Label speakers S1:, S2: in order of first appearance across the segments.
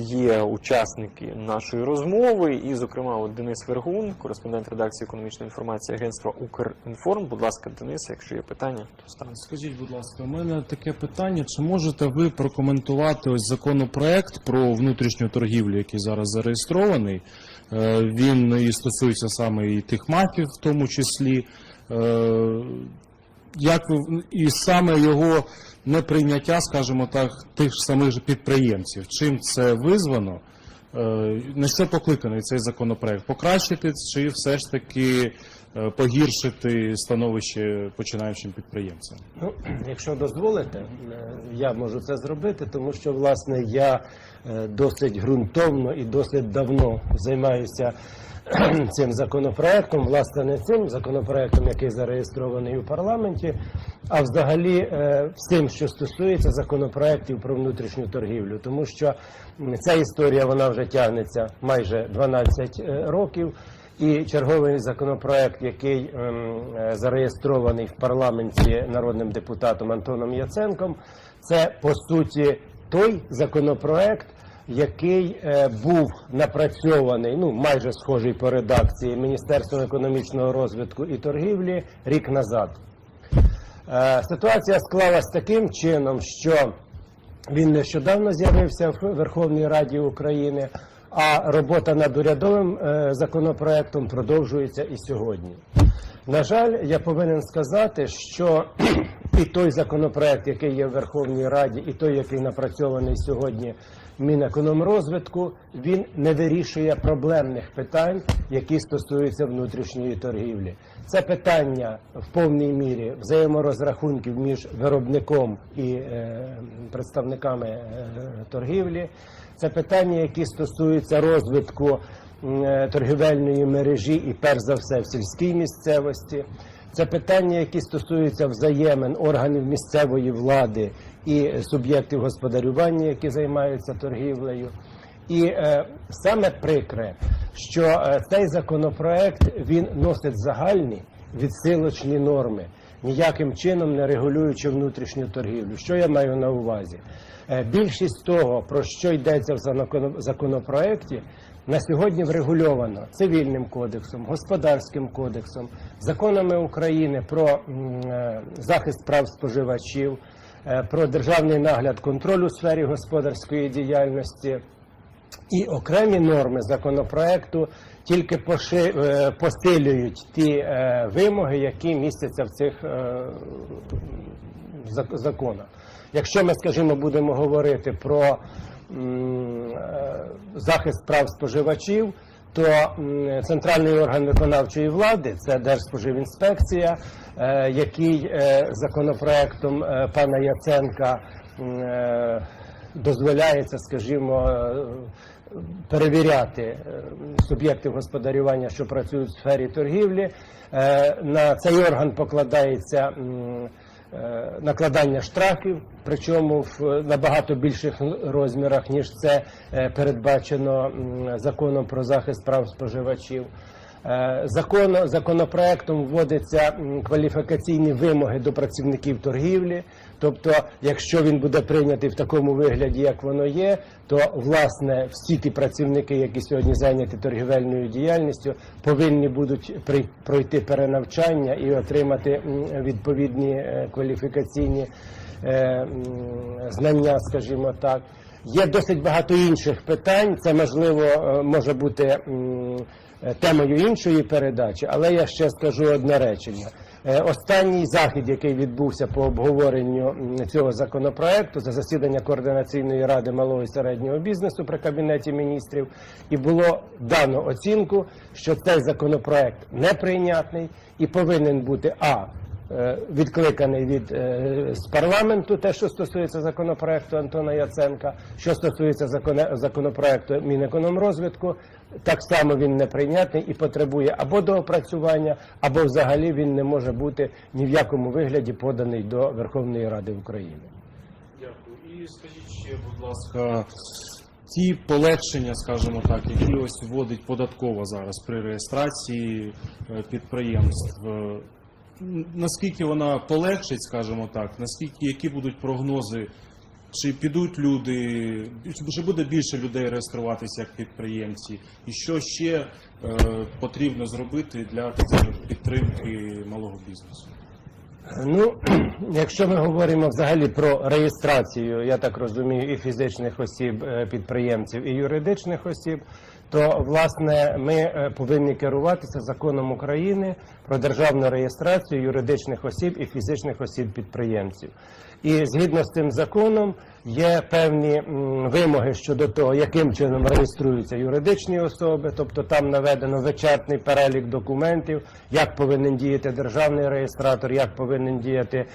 S1: є учасники нашої розмови, і, зокрема, Денис Вергун, кореспондент редакції економічної інформації агентства Укрінформ. Будь ласка, Денис, якщо є питання, то ставте.
S2: Скажіть, будь ласка, у мене таке питання: чи можете ви прокоментувати ось законопроект про внутрішню торгівлю, який зараз зареєстрований? Е, Він і стосується саме і тих мафів, в тому числі. Як і саме його неприйняття, скажімо так, тих ж самих же підприємців? Чим це визвано? Е, На що покликаний цей законопроект? Покращити чи все ж таки е, погіршити становище починаючим підприємцям?
S3: Ну, якщо дозволите, е, я можу це зробити, тому що власне я досить ґрунтовно і досить давно займаюся цим законопроектом, власне, не цим законопроектом, який зареєстрований у парламенті, а взагалі е, всім, що стосується законопроектів про внутрішню торгівлю, тому що ця історія вона вже тягнеться майже 12 е, років. І черговий законопроект, який ем, е, зареєстрований в парламенті народним депутатом Антоном Яценком, це по суті той законопроект, який е, був напрацьований, ну майже схожий по редакції Міністерством економічного розвитку і торгівлі рік назад. Е, Ситуація склалась таким чином, що він нещодавно з'явився в Верховній Раді України, а робота над урядовим е, законопроектом продовжується і сьогодні. На жаль, я повинен сказати, що і той законопроект, який є в Верховній Раді, і той, який напрацьований сьогодні Мінекономрозвитку, він не вирішує проблемних питань, які стосуються внутрішньої торгівлі. Це питання в повній мірі взаєморозрахунків між виробником і е, представниками е, торгівлі. Це питання, які стосуються розвитку е, торгівельної мережі і перш за все в сільській місцевості. Це питання, які стосуються взаємин органів місцевої влади і суб'єктів господарювання, які займаються торгівлею. І е, саме прикре, що е, цей законопроект він носить загальні відсилочні норми, ніяким чином не регулюючи внутрішню торгівлю. Що я маю на увазі? Е, більшість того, про що йдеться в законопроекті, на сьогодні врегульовано цивільним кодексом, господарським кодексом, законами України про е, захист прав споживачів, е, про державний нагляд контроль у сфері господарської діяльності. І окремі норми законопроекту тільки е, посилюють ті вимоги, які містяться в цих законах. Якщо ми, скажімо, будемо говорити про захист прав споживачів, то центральний орган виконавчої влади це Держспоживінспекція, е, який е, законопроектом е, пана Яценка е, дозволяється, скажімо, е, перевіряти е, суб'єктів господарювання, що працюють в сфері торгівлі. Е, На цей орган покладається е, накладання штрафів, причому в набагато більших розмірах, ніж це е, передбачено законом про захист прав споживачів. Е, Закон, законопроектом вводяться кваліфікаційні вимоги до працівників торгівлі. Тобто, якщо він буде прийнятий в такому вигляді, як воно є, то власне всі ті працівники, які сьогодні зайняті торгівельною діяльністю, повинні будуть пройти перенавчання і отримати відповідні е, кваліфікаційні е, знання, скажімо так. Є досить багато інших питань. Це можливо може бути темою іншої передачі, але я ще скажу одне речення. Е, Останній захід, який відбувся по обговоренню цього законопроекту, за засідання координаційної ради малого і середнього бізнесу при кабінеті міністрів, і було дано оцінку, що цей законопроект неприйнятний і повинен бути а е, відкликаний від е, з парламенту, те, що стосується законопроекту Антона Яценка, що стосується законопроекту Мінекономрозвитку, так само він неприйнятний і потребує або доопрацювання, або взагалі він не може бути ні в якому вигляді поданий до Верховної Ради України.
S2: Дякую. І скажіть ще, будь ласка, ті полегшення, скажімо так, які ось вводить податкова зараз при реєстрації е, підприємств. Наскільки вона полегшить, скажімо так, наскільки які будуть прогнози Чи підуть люди, чи буде більше людей реєструватися як підприємці? І що ще е, потрібно зробити для підтримки малого бізнесу?
S3: Ну, якщо ми говоримо взагалі про реєстрацію, я так розумію, і фізичних осіб е, підприємців, і юридичних осіб, то власне ми е, повинні керуватися законом України про державну реєстрацію юридичних осіб і фізичних осіб підприємців. І згідно з цим законом є певні вимоги щодо того, яким чином реєструються юридичні особи, тобто там наведено вичерпний перелік документів, як повинен діяти державний реєстратор, як повинен діяти е,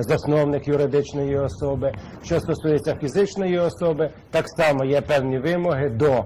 S3: засновник юридичної особи. Що стосується фізичної особи, так само є певні вимоги до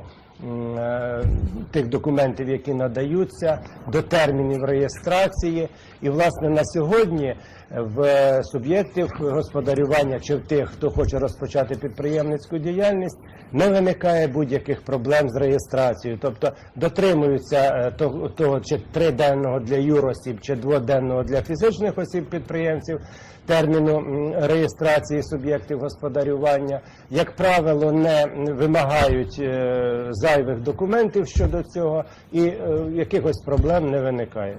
S3: тих документів, які надаються, до термінів реєстрації. І, власне, на сьогодні в суб'єктів господарювання чи в тих, хто хоче розпочати підприємницьку діяльність, не виникає будь-яких проблем з реєстрацією. Тобто дотримуються е, того, чи триденного для юросіб, чи дводенного для фізичних осіб підприємців терміну реєстрації суб'єктів господарювання. Як правило, не вимагають е, зайвих документів щодо цього, і е, якихось проблем не виникає.